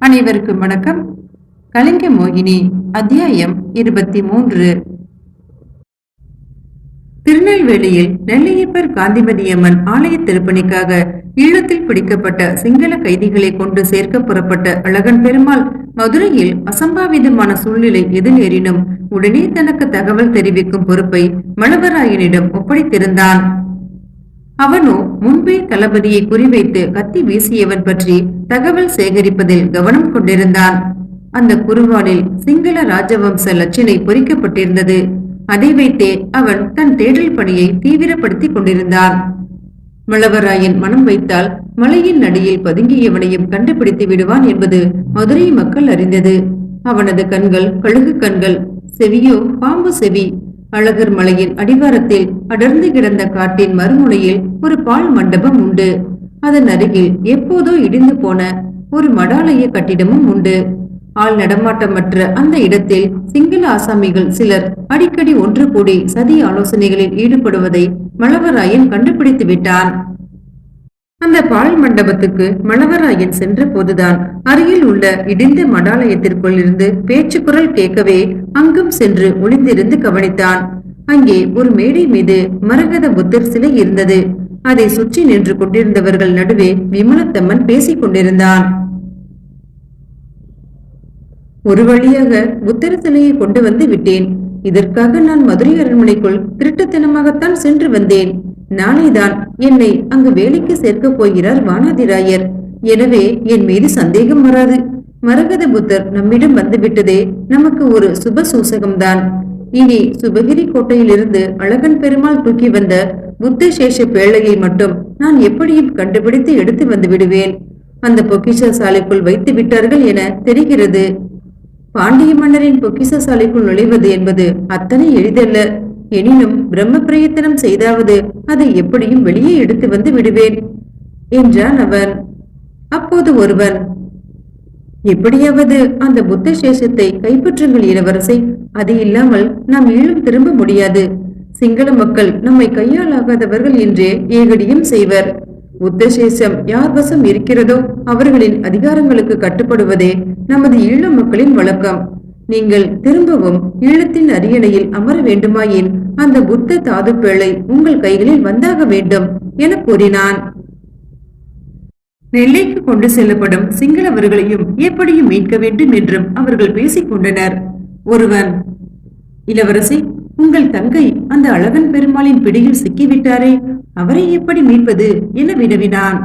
அனைவருக்கும் வணக்கம். கலிங்க மோகினி அத்தியாயம் இருபத்தி மூன்று. திருநெல்வேலியில் நெல்லையப்பர் காந்திமதியம்மன் ஆலய திருப்பணிக்காக ஈழத்தில் பிடிக்கப்பட்ட சிங்கள கைதிகளை கொண்டு சேர்க்க புறப்பட்ட அழகன் பெருமாள் மதுரையில் அசம்பாவிதமான சூழ்நிலை எது நேரினும் உடனே தனக்கு தகவல் தெரிவிக்கும் பொறுப்பை மலவராயனிடம் ஒப்படைத்திருந்தான். அவனோ முன்பே தளபதியை குறிவைத்து கத்தி வீசியவன் பற்றி தகவல் சேகரிப்பதில் கவனம் கொண்டிருந்தான். அந்த குறுவாலில் சிங்கள ராஜவம்ச லட்சணை பொறிக்கப்பட்டிருந்தது. அதை வைத்தே அவன் தன் தேடல் பணியை தீவிரப்படுத்திக் கொண்டிருந்தான். மலவராயன் மனம் வைத்தால் மலையின் நடியில் பதுங்கியவனையும் கண்டுபிடித்து விடுவான் என்பது மதுரை மக்கள் அறிந்தது. அவனது கண்கள் கழுகு கண்கள் செவியோ பாம்பு செவி அழகர் மலையின் அடிவாரத்தில் அடர்ந்து கிடந்த காட்டின் மறுமுனையில் ஒரு பால் மண்டபம் உண்டு. அதன் அருகில் எப்போதோ இடிந்து போன ஒரு மடாலய கட்டிடமும் உண்டு. ஆள் நடமாட்டமற்ற அந்த இடத்தில் சிங்கள ஆசாமிகள் சிலர் அடிக்கடி ஒன்று கூடி சதி ஆலோசனைகளில் ஈடுபடுவதை மலவராயன் கண்டுபிடித்து விட்டான் அந்த பால் மண்டபத்துக்கு மணவராயன் சென்ற போதுதான் அருகில் உள்ள இடிந்த மடாலயத்திற்குள் இருந்து பேச்சு குரல் கேட்கவே அங்கும் சென்று ஒளிந்திருந்து கவனித்தான். அங்கே ஒரு மேடை மீது மரகத புத்தர் சிலை இருந்தது. அதை சுற்றி நின்று கொண்டிருந்தவர்கள் நடுவே விமலத்தம்மன் பேசிக் கொண்டிருந்தான். ஒரு வழியாக புத்தர சிலையை கொண்டு வந்து விட்டேன். இதற்காக நான் மதுரை அரண்மனைக்குள் திருட்டுத்தனமாகத்தான் சென்று வந்தேன். நாளைதான் என்னை அங்கு வேலைக்கு சேர்க்கப் போகிறார் வானாதிராயர். எனவே என் மீது சந்தேகம் வராது. மரகத புத்தர் நம்மிடம் வந்துவிட்டதே நமக்கு ஒரு சுப சூசகம்தான் இனி சுபகிரி கோட்டையிலிருந்து அழகன் பெருமாள் தூக்கி வந்த புத்த சேஷ பேழையை மட்டும் நான் எப்படியும் கண்டுபிடித்து எடுத்து வந்து விடுவேன். அந்த பொக்கிஷ சாலைக்குள் வைத்து விட்டார்கள் என தெரிகிறது. பாண்டிய மன்னரின் பொக்கிச சாலைக்குள் நுழைவது என்பது அத்தனை எளிதல்ல. எனினும் பிரம்ம பிரயத்தனம் செய்தாவது அதை எப்படியும் வெளியே எடுத்து வந்து விடுவேன் என்றான் அவன். அப்போது ஒருவன் எப்படியாவது அந்த புத்த சேஷத்தை கைப்பற்றுங்கள் இளவரசை அது இல்லாமல் நாம் ஈழும் திரும்ப முடியாது. சிங்கள மக்கள் நம்மை கையாளாகாதவர்கள் என்றே ஏகடியும் செய்வர். உத்தசேஷம் யார் வசம் இருக்கிறதோ அவர்களின் அதிகாரங்களுக்கு கட்டுப்படுவதே நமது ஈழ மக்களின் வழக்கம். நீங்கள் திரும்பவும் ஈழத்தின் அரியணையில் அமர வேண்டுமாயின் அந்த புத்த தாது பேழை உங்கள் கைகளில் வந்தாக வேண்டும் என கூறினான். நெல்லைக்கு கொண்டு செல்லப்படும் சிங்களவர்களையும் எப்படியும் மீட்க வேண்டும் என்றும் அவர்கள் பேசிக் கொண்டனர். ஒருவன் இளவரசி உங்கள் தங்கை அந்த அழகன் பெருமாளின் பிடியில் சிக்கிவிட்டாரே அவரை எப்படி மீட்பது என வினவினான்.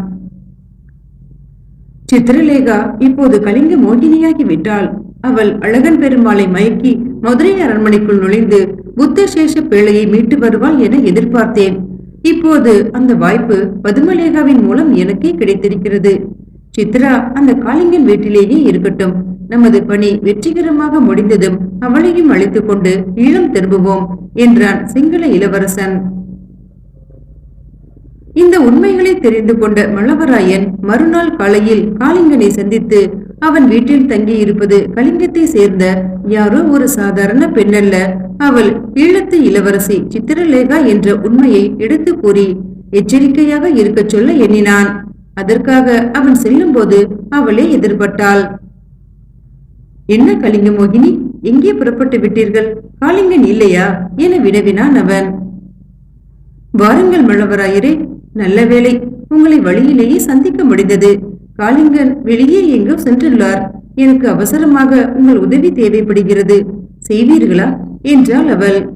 சித்திரலேகா இப்போது கலிங்க மோகினியாகி விட்டாள். அவள் அழகன் பெருமாளை மயக்கி மதுரை அரண்மனைக்குள் நுழைந்து புத்தசேஷ பேழையை மீட்டு வருவாள் என எதிர்பார்த்தேன். இப்போது அந்த வாய்ப்பு பதுமலேகாவின் மூலம் எனக்கே கிடைத்திருக்கிறது. சித்ரா அந்த காளிங்கன் வீட்டிலேயே இருக்கட்டும். நமது பணி வெற்றிகரமாக முடிந்ததும் அவளையும் அழைத்துக் கொண்டு ஈழம் திரும்புவோம் என்றான் சிங்கள இளவரசன். இந்த உண்மைகளை தெரிந்து கொண்ட மல்லவராயன் மறுநாள் காலையில் காளிங்கனை சந்தித்து அவன் வீட்டில் தங்கி இருப்பது கலிங்கத்தை சேர்ந்த யாரோ ஒரு சாதாரண பெண்ணல்ல. அவள் ஈழத்து இளவரசி சித்திரலேகா என்ற உண்மையை எடுத்து கூறி எச்சரிக்கையாக இருக்க சொல்ல எண்ணினான். அதற்காக அவன் செல்லும் போது அவளே எதிர்பட்டாள். என்ன கலிங்க மோகினி எங்கே புறப்பட்டு விட்டீர்கள்? காளிங்கன் இல்லையா? என வினவினான் அவன். வாருங்கள் மழவராயரே நல்ல வேலை உங்களை வழியிலேயே சந்திக்க முடிந்தது. காளிங்கன் வெளியே எங்கோ சென்றுள்ளார்? எனக்கு அவசரமாக உங்கள் உதவி தேவைப்படுகிறது. செய்வீர்களா? என்றாள் அவள்.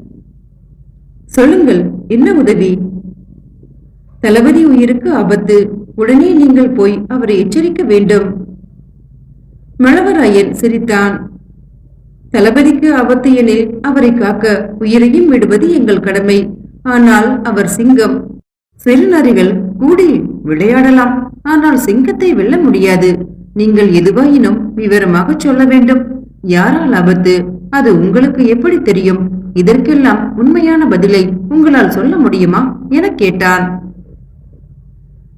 சொல்லுங்கள் என்ன உதவி? தளபதி உயிருக்கு ஆபத்து. உடனே நீங்கள் போய் அவரை எச்சரிக்க வேண்டும். மழவராயன் சிரித்தான். தளபதிக்கு ஆபத்து எனில் அவரை காக்க உயிரையும் விடுவது எங்கள் கடமை. ஆனால் அவர் சிங்கம். சிறுநறிகள் கூடி விளையாடலாம். ஆனால் சிங்கத்தை வெல்ல முடியாது. நீங்கள் எதுவாயினும் விவரமாக சொல்ல வேண்டும். யாரால் ஆபத்து? அது உங்களுக்கு எப்படி தெரியும்? இதற்கெல்லாம் உண்மையான பதிலை உங்களால் சொல்ல முடியுமா? என கேட்டான்.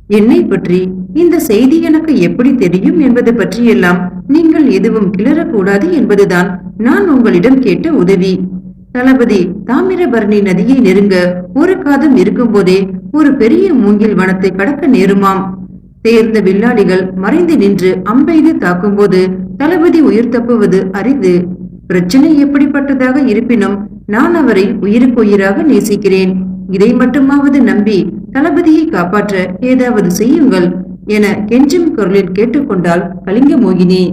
என்னை பற்றி? இந்த செய்தி எனக்கு எப்படி தெரியும் என்பது பற்றியெல்லாம் நீங்கள் எதுவும் கிளறக்கூடாது என்பதுதான் நான் உங்களிடம் கேட்ட உதவி. தளபதி தாமிரபரணி நதியை நெருங்க ஒரு காதம் இருக்கும் போதே ஒரு பெரிய மூங்கில் வனத்தை கடக்க நேருமாம். சேர்ந்த வில்லாடிகள் மறைந்து நின்று அம்பெய்து தாக்கும்போது தளபதி உயிர் தப்புவது அரிது. பிரச்சனை எப்படிப்பட்டதாக இருப்பினும் நான் அவரை உயிருக்கு உயிராக நேசிக்கிறேன். இதை மட்டுமாவது நம்பி தளபதியை காப்பாற்ற ஏதாவது செய்யுங்கள் என கெஞ்சும் குரலில் கேட்டுக்கொண்டாள் கலிங்க மோகினி.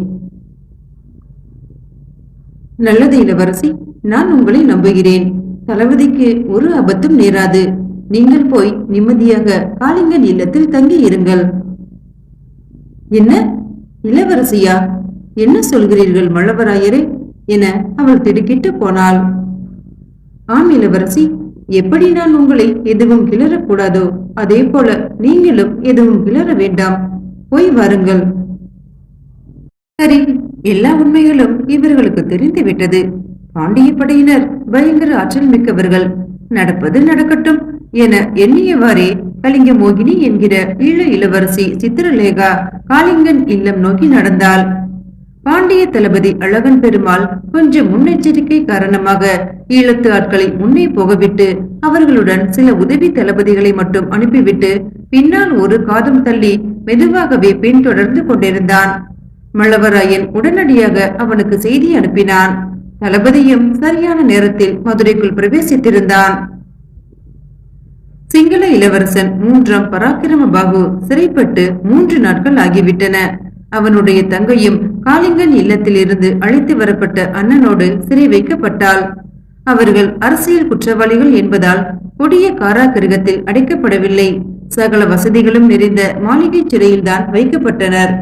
நல்லது இளவரசி நான் உங்களை நம்புகிறேன். தளபதிக்கு ஒரு அபத்தும் நேராது. நீங்கள் போய் நிம்மதியாக காளிங்கன் இல்லத்தில் தங்கி இருங்கள் என்ன? இளவரசியா? என்ன சொல்கிறீர்கள் மழவராயரே என அவள் திடுக்கிட்டு போனாள். ஆம் இளவரசி எப்படி நான் உங்களை எதுவும் கிளறக்கூடாதோ அதே போல நீங்களும் எதுவும் கிளற வேண்டாம். போய் வாருங்கள். சரி எல்லா உண்மைகளும் இவர்களுக்கு தெரிந்து விட்டது. பாண்டிய படையினர் பயங்கர ஆற்றல் மிக்கவர்கள். நடப்பது நடக்கட்டும் என எண்ணியவாறே கலிங்க மோகினி என்கிற ஈழ இளவரசி சித்திரலேகா காளிங்கன் இல்லம் நோக்கி நடந்தாள். பாண்டிய தளபதி அழகன் பெருமாள் கொஞ்சம் முன்னெச்சரிக்கை காரணமாக ஈழத்து ஆட்களை முன்னே போகவிட்டு அவர்களுடன் சில உதவி தளபதிகளை மட்டும் அனுப்பிவிட்டு பின்னால் ஒரு காதம் தள்ளி மெதுவாகவே பின்தொடர்ந்து கொண்டிருந்தான். மல்லவராயன் உடனடியாக அவனுக்கு செய்தி அனுப்பினான். தளபதியும் சரியான நேரத்தில் மதுரைக்குள் பிரவேசித்திருந்தான். சிங்கள இளவரசன் மூன்றாம் பராக்கிரம பாகு சிறைப்பட்டு மூன்று நாட்கள் ஆகிவிட்டன. அவனுடைய தங்கையும் காளிங்கன் இல்லத்தில் இருந்து அழைத்து வரப்பட்ட அண்ணனோடு சிறை வைக்கப்பட்டாள். அவர்கள் அரசியல் குற்றவாளிகள் என்பதால் கொடிய காராகிருகத்தில் அடைக்கப்படவில்லை. சகல வசதிகளும் நிறைந்த மாளிகை சிறையில்தான் வைக்கப்பட்டனர்.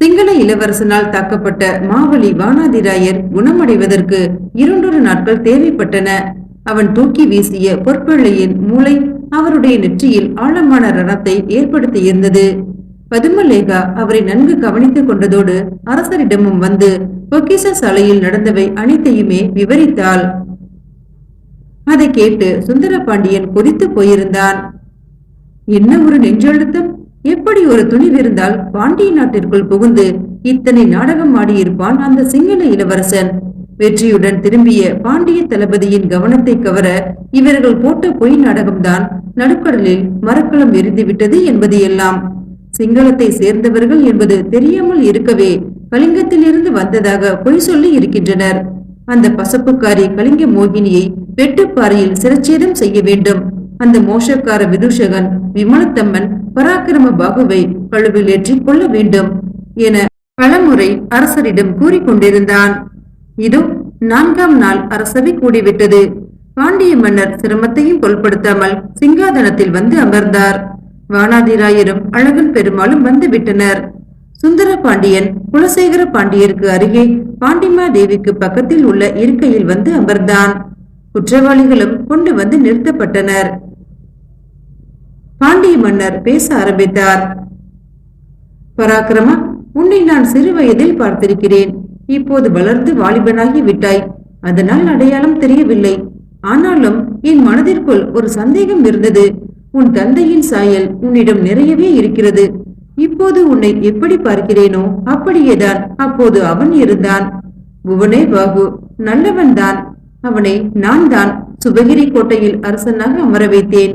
சிங்கள இளவரசனால் தாக்கப்பட்ட மாவலி வானாதிராயர் குணமடைவதற்கு இரண்டொரு நாட்கள் தேவைப்பட்டன. அவன் தூக்கி வீசிய பொற்பிள்ளையின் மூளை அவருடைய நெற்றியில் ஆழமான ரணத்தை ஏற்படுத்தியிருந்தது பதுமலேகா அவரை நன்கு கவனித்துக் கொண்டதோடு அரசரிடமும் வந்து பொக்கிச சாலையில் நடந்தவை அனைத்தையுமே விவரித்தாள். அதை கேட்டு சுந்தர பாண்டியன் கொதித்து போயிருந்தான். என்ன ஒரு நெஞ்செழுத்தம்? எப்படி ஒரு துணிவிருந்தால் பாண்டிய நாட்டிற்குள் புகுந்து இத்தனை நாடகம் ஆடியிருப்பான் அந்த சிங்கள இளவரசன்? வெற்றியுடன் திரும்பிய பாண்டிய தளபதியின் கவனத்தை கவர இவர்கள் போட்ட பொய் நாடகம்தான் நடுக்கடலில் மரக்கலம் எரிந்துவிட்டது என்பது எல்லாம் சிங்களத்தை சேர்ந்தவர்கள் என்பது தெரியாமல் இருக்கவே கலிங்கத்திலிருந்து வந்ததாக பொய் சொல்லி இருக்கின்றனர். அந்த பசப்புக்காரி கலிங்க மோகினியை வெட்டுப்பாறையில் சிரச்சேதம் செய்ய வேண்டும். அந்த மோசக்கார விதூஷகன் விமலத்தம்மன் பராக்கிரம பாகுவை கழுவில் ஏற்றி கொள்ள வேண்டும் என பலமுறை அரசரிடம் கூறிக்கொண்டிருந்தான். இதோ நான்காம் நாள் அரசவை கூடிவிட்டது. பாண்டிய மன்னர் சிரமத்தையும் பொருட்படுத்தாமல் சிங்காதனத்தில் வந்து அமர்ந்தார். வானாதிராயரும் அழகன் பெருமாளும் வந்து விட்டனர். சுந்தர பாண்டியன் குலசேகர பாண்டியருக்கு அருகே பாண்டிமா தேவிக்கு பக்கத்தில் உள்ள இருக்கையில் வந்து அமர்ந்தான். குற்றவாளிகளும் கொண்டு வந்து நிறுத்தப்பட்டனர். பாண்டிய மன்னர் பேச ஆரம்பித்தார். பராக்கிரமா உன்னை நான் சிறு வயதில் பார்த்திருக்கிறேன். இப்போது வளர்ந்து வாலிபனாகி விட்டாய். அதனால் அடையாளம் தெரியவில்லை. ஆனாலும் என் மனதிற்குள் ஒரு சந்தேகம் இருந்தது. உன் தந்தையின் சாயல் உன்னிடம் நிறையவே இருக்கிறது. இப்போது உன்னை எப்படி பார்க்கிறேனோ அப்படியேதான் அப்போது அவன் இருந்தான். புவனே பாபு நல்லவன் தான் அவனை நான் தான் சுபகிரி கோட்டையில் அரசனாக அமர வைத்தேன்.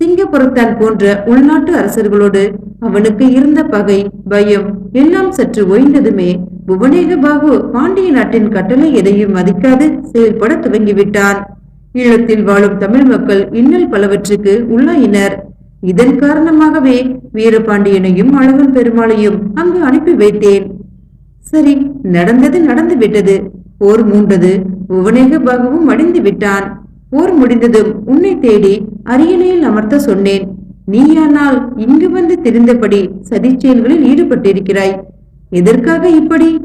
சிங்கப்புறத்தான் போன்ற உள்நாட்டு அரசர்களோடு அவனுக்கு இருந்த பகை பயம் எல்லாம் சற்று ஒய்ந்ததுமே புவனேக பாகு பாண்டிய நாட்டின் கட்டளை எதையும் மதிக்காது செயல்பட துவங்கிவிட்டான். ஈழத்தில் வாழும் தமிழ் மக்கள் இன்னல் பலவற்றுக்கு உள்ளாயினர். இதன் காரணமாகவே வீரபாண்டியனையும் அழகன் பெருமாளையும் அங்கு அனுப்பி வைத்தேன். சரி நடந்தது நடந்து விட்டது போர் மூண்டது புவனேக பாகுவும் அடைந்து விட்டான். போர் முடிந்ததும் உன்னை தேடி அரியணையில் அமர்த்த சொன்னேன். நீயானால் இங்கு வந்து தெரிந்தபடி சதிச்செயல்களில் ஈடுபட்டிருக்கிறாய். எதற்காக இப்படி?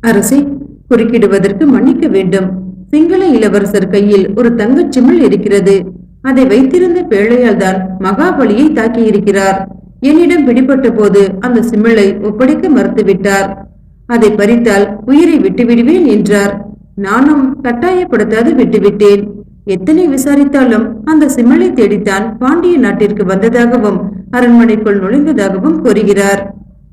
அரசை குறுக்கிடுவதற்கு மன்னிக்க வேண்டும். சிங்கள இளவரசர் கையில் ஒரு தங்கச் சிமிழ் இருக்கிறது. அதை வைத்திருந்த பேழையால் தான் மகாபலியை தாக்கியிருக்கிறார். என்னிடம் பிடிபட்ட போது அந்த சிமிழை ஒப்படைக்க மறுத்துவிட்டார். அதை பறித்தால் உயிரை விட்டுவிடுவேன் என்றார். நானும் கட்டாயப்படுத்தாது விட்டுவிட்டேன். எத்தனை விசாரித்தாலும் அந்த சிம்மலை தேடித்தான் பாண்டிய நாட்டிற்கு வந்ததாகவும் அரண்மனைக்குள் நுழைந்ததாகவும் கூறுகிறார்.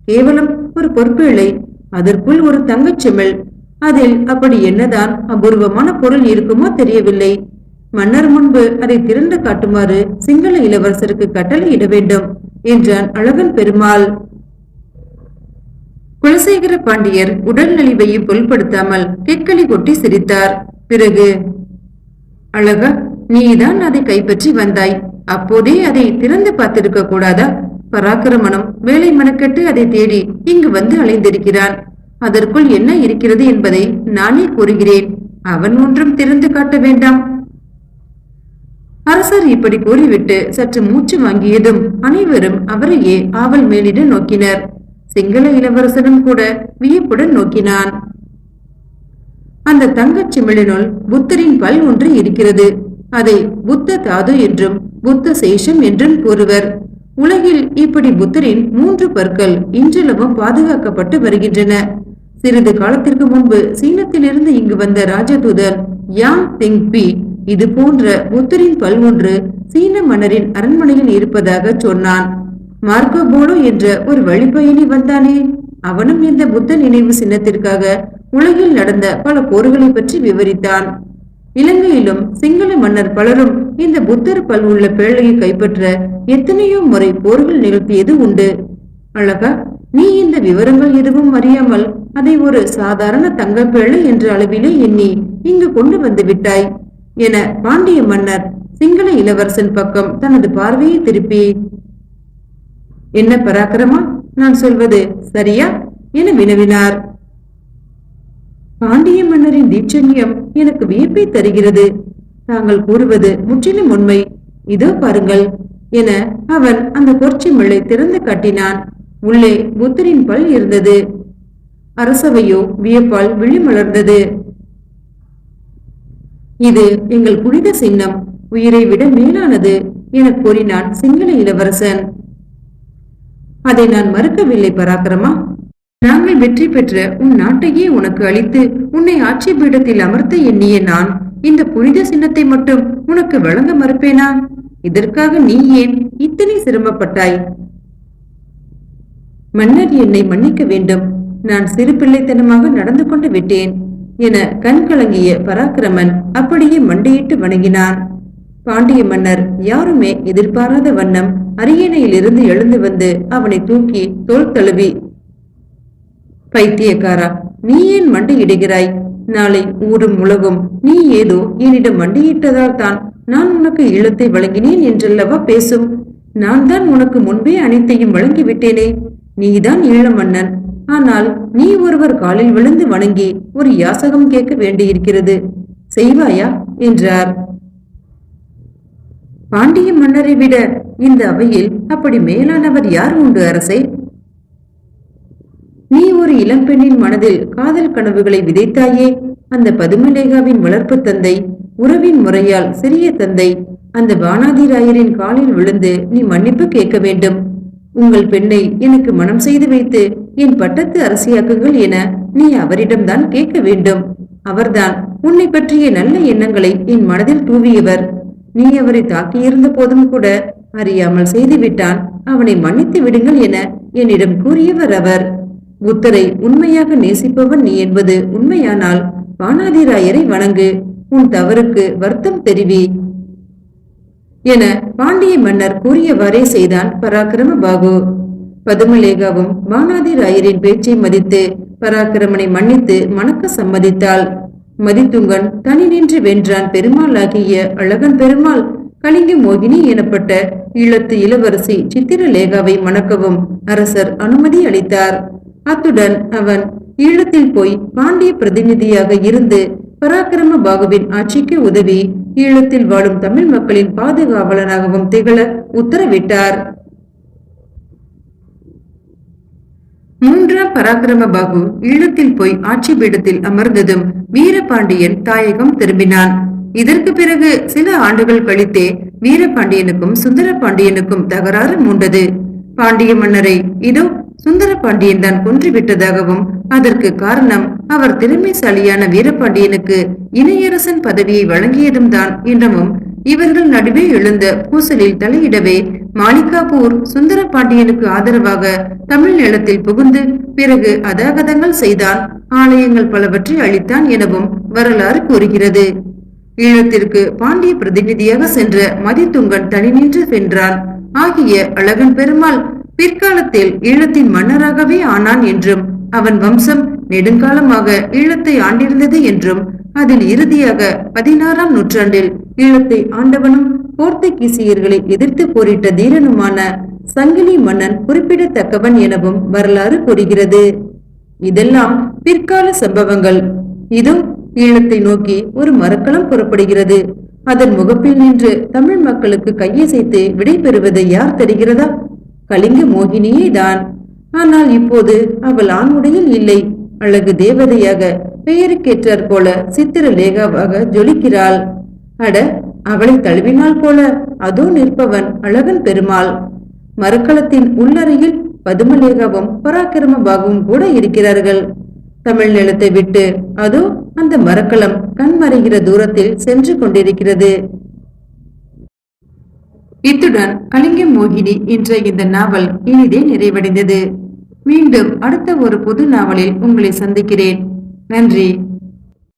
கேவலம் ஒரு பொற்பேழை அதற்குள் ஒரு தங்கச் சிமிழ் அதில் அப்படி என்னதான் அபூர்வமான பொருள் இருக்குமோ தெரியவில்லை. மன்னர் முன்பு அதை திறந்து காட்டுமாறு சிங்கள இளவரசருக்கு கட்டளையிட வேண்டும் என்றான் அழகன் பெருமாள். குலசேகர பாண்டியர் உடல் நலிவையை பொருட்படுத்தாமல் கெக்களி கொட்டி சிரித்தார். பிறகு அழகா நீதான் அதை கைப்பற்றி வந்தாய். அப்போதே அதை திறந்து பார்த்திருக்க கூடாதா? பராக்கிரமனும் வேலை மனக்கெட்டு அதை தேடி இங்கு வந்து அலைந்திருக்கிறான். அதற்குள் என்ன இருக்கிறது என்பதை நானே கூறுகிறேன். அவன் ஒன்றும் திறந்து காட்ட வேண்டாம். அரசர் இப்படி கூறிவிட்டு சற்று மூச்சு வாங்கியதும் அனைவரும் அவரையே ஆவல் மேலிட நோக்கினர். சிங்கள இளவரசனும் கூட வியப்புடன் நோக்கினான். அந்த தங்கச் சிமிழினுள் புத்தரின் பல் ஒன்று இருக்கிறது. அதை புத்த தாது என்றும் புத்த சேஷம் என்றும் கூறுவர். உலகில் இப்படி புத்தரின் மூன்று பற்கள் இன்றளவும் பாதுகாக்கப்பட்டு வருகின்றன. சிறிது காலத்திற்கு முன்பு சீனத்திலிருந்து இங்கு வந்த ராஜதூதர் யாங் திங் பி இது போன்ற புத்தரின் பல் ஒன்று சீன மன்னரின் அரண்மனையில் இருப்பதாக சொன்னான். மார்க்கோ போலோ என்ற ஒரு வழிப்பயணி வந்தானே. அவனும் இந்த புத்த நினைவு சின்னத்திற்காக உலகில் நடந்த பல போர்களை பற்றி விவரித்தான். இலங்கையிலும் சிங்கள மன்னர் பலரும் இந்த புத்தர் பல் உள்ள பேழையை கைப்பற்ற எத்தனையோ முறை போர்கள் நிகழ்த்தியது உண்டு. அழகா நீ இந்த விவரங்கள் எதுவும் அறியாமல் அதை ஒரு சாதாரண தங்கப்பேழை என்ற அளவிலே எண்ணி இங்கு கொண்டு வந்து விட்டாய் என பாண்டிய மன்னர் சிங்கள இளவரசன் பக்கம் தனது பார்வையை திருப்பி என்ன பராக்கிரமா? நான் சொல்வது சரியா? என வினவினார். பாண்டிய மன்னரின் தீட்சண்யம் எனக்கு வியப்பை தருகிறது. தாங்கள் கூறுவது முற்றிலும் உண்மை. இதோ பாருங்கள் என அவன் அந்த கொர்ச்சிமிழை திறந்து காட்டினான். உள்ளே புத்தரின் பல் இருந்தது. அரசவையோ வியப்பால் விழிமலர்ந்தது இது எங்கள் புனித சின்னம். உயிரை விட மேலானது என கூறினான் சிங்கள இளவரசன். அதை நான் மறுக்கவில்லை பராக்கிரமா. நாங்கள் வெற்றி பெற்ற உன் நாட்டையே உனக்கு அளித்து உன்னை ஆட்சி பீடத்தில் அமர்த்த எண்ணிய நான் இந்த புனித சின்னத்தை மட்டும் உனக்கு வழங்க மறுப்பேனா? இதற்காக நீ ஏன் இத்தனை சிரமப்பட்டாய்? மன்னர் என்னை மன்னிக்க வேண்டும். நான் சிறு பிள்ளைத்தனமாக நடந்து கொண்டு விட்டேன் என கண் கலங்கிய பராக்கிரமன் அப்படியே மண்டையிட்டு வணங்கினான். பாண்டிய மன்னர் யாருமே எதிர்பாராத வண்ணம் அரியணையிலிருந்து எழுந்து வந்து அவனை தூக்கி தோல் தழுவி பைத்தியக்காரா நீ ஏன் மண்டையிடுகிறாய் நாளை ஊரும் உலகும். நீ ஏதோ என்னிடம் மண்டியிட்டதால் தான் நான் உனக்கு ஈழத்தை வழங்கினேன் என்றல்லவா பேசும்? நான் தான் உனக்கு முன்பே அனைத்தையும் வழங்கிவிட்டேனே. நீதான் ஈழ மன்னன் ஆனால் நீ ஒருவர் காலில் விழுந்து வணங்கி ஒரு யாசகம் கேட்க வேண்டியிருக்கிறது. செய்வாயா? என்றார். பாண்டிய மன்னரை விட இந்த அவையில் அப்படி மேலானவர் யார் உண்டு அரசே? நீ ஒரு இளம்பெண்ணின் மனதில் காதல் கனவுகளை விதைத்தாயே அந்த பதுமலேகாவின் வளர்ப்பு தந்தை உறவின் முறையால் சிறிய தந்தை அந்த வானாதிராயரின் காலில் விழுந்து நீ மன்னிப்பு கேட்க வேண்டும். உங்கள் பெண்ணை எனக்கு மனம் செய்து வைத்து என் பட்டத்து அரசியாக்குங்கள் என நீ அவரிடம்தான் கேட்க வேண்டும். அவர்தான் உன்னை பற்றிய நல்ல எண்ணங்களை என் மனதில் தூவியவர். நீ அவரை தாக்கியிருந்த போதும் கூட அறியாமல் செய்துவிட்டான் அவனை மன்னித்து விடுங்கள் என என்னிடம் கூறியவர் அவர். புத்தரை உண்மையாக நேசிப்பவன் நீ என்பது உண்மையானால் வானாதிராயரை வணங்கு. உன் தவறுக்கு வருத்தம் தெரிவி என பாண்டிய மன்னர் கூறியவாறே செய்தான் பராக்கிரம பாகு பதுமலேகாவும் வானாதி ராயரின் பேச்சை மதித்து பராக்கிரமனை மன்னித்து மணக்க சம்மதித்தாள். மதித்துங்கன் தனி நின்று வென்றான் பெருமாள் ஆகிய அழகன் பெருமாள். கலிங்க மோகினி எனப்பட்ட ஈழத்து இளவரசி சித்திரலேகாவை மணக்கவும் அரசர் அனுமதி அளித்தார். அத்துடன் அவன் ஈழத்தில் போய் பாண்டிய பிரதிநிதியாக இருந்து பராக்கிரம பாகுவின் ஆட்சிக்கு உதவி ஈழத்தில் வாழும் தமிழ் மக்களின் பாதுகாவலனாகவும் திகழ உத்தரவிட்டார். மூன்றாம் பராக்கிரம பாகு ஈழத்தில் போய் ஆட்சி பீடத்தில் அமர்ந்ததும் வீரபாண்டியன் தாயகம் திரும்பினான். இதற்கு பிறகு சில ஆண்டுகள் கழித்தே வீரபாண்டியனுக்கும் சுந்தர பாண்டியனுக்கும் தகராறு மூண்டது. பாண்டிய மன்னரை இதோ சுந்தர பாண்டியன் தான் கொன்றுவிட்டதாகவும் அதற்கு காரணம் அவர் திறமைசாலியான வீரபாண்டியனுக்கு இணையரசன் பதவியை வழங்கியதும் தான். என்றமும் இவர்கள் நடுவே எழுந்த பூசலில் தலையிடவே மாணிக்காபூர் சுந்தர பாண்டியனுக்கு ஆதரவாக தமிழ் நிலத்தில் புகுந்து பிறகு அதாகதங்கள் செய்தான் ஆலயங்கள் பலவற்றை அளித்தான் எனவும் வரலாறு கூறுகிறது. ஈழத்திற்கு பாண்டிய பிரதிநிதியாக சென்ற மதித்துங்கன் தனி நின்று வென்றான். ஆகிய அழகன் பெருமாள் பிற்காலத்தில் ஈழத்தின் மன்னராகவே ஆனான் என்றும் அவன் வம்சம் நெடுங்காலமாக ஈழத்தை ஆண்டிருந்தது என்றும் அதில் இறுதியாக பதினாறாம் நூற்றாண்டில் ஈழத்தை ஆண்டவனும் போர்த்துகீசியர்களை எதிர்த்து போரிட்ட தீரனுமான சங்கிலி மன்னன் குறிப்பிடத்தக்கவன் எனவும் வரலாறு கூறுகிறது. இதெல்லாம் பிற்கால சம்பவங்கள். இதோ ஈழத்தை நோக்கி ஒரு மரக்களம் புறப்படுகிறது. அதன் முகப்பில் நின்று தமிழ் மக்களுக்கு கையசைத்து விடை பெறுவதை யார் தெரிகிறதா? கலிங்க மோகினியே தான் ஆனால் இப்போது அவள் ஆண்முடையில் இல்லை. அழகு தேவதையாக பெயருக்கேற்றாற் போல சித்திரலேகாவாக ஜொலிக்கிறாள். அட அவளை தழுவினாள் போல அதோ நிற்பவன் அழகன் பெருமாள். மரக்களத்தின் உள்ளறையில் பதுமலேகாவும் பராக்கிரம பாகுவும் கூட இருக்கிறார்கள். தமிழ் நிலத்தை விட்டு அதோ அந்த மரக்களம் கண்மறைகிற தூரத்தில் சென்று கொண்டிருக்கிறது. இத்துடன் கலிங்க மோகினி என்ற இந்த நாவல் இனிதே நிறைவடைந்தது. மீண்டும் அடுத்த ஒரு புது நாவலில் உங்களை சந்திக்கிறேன். நன்றி.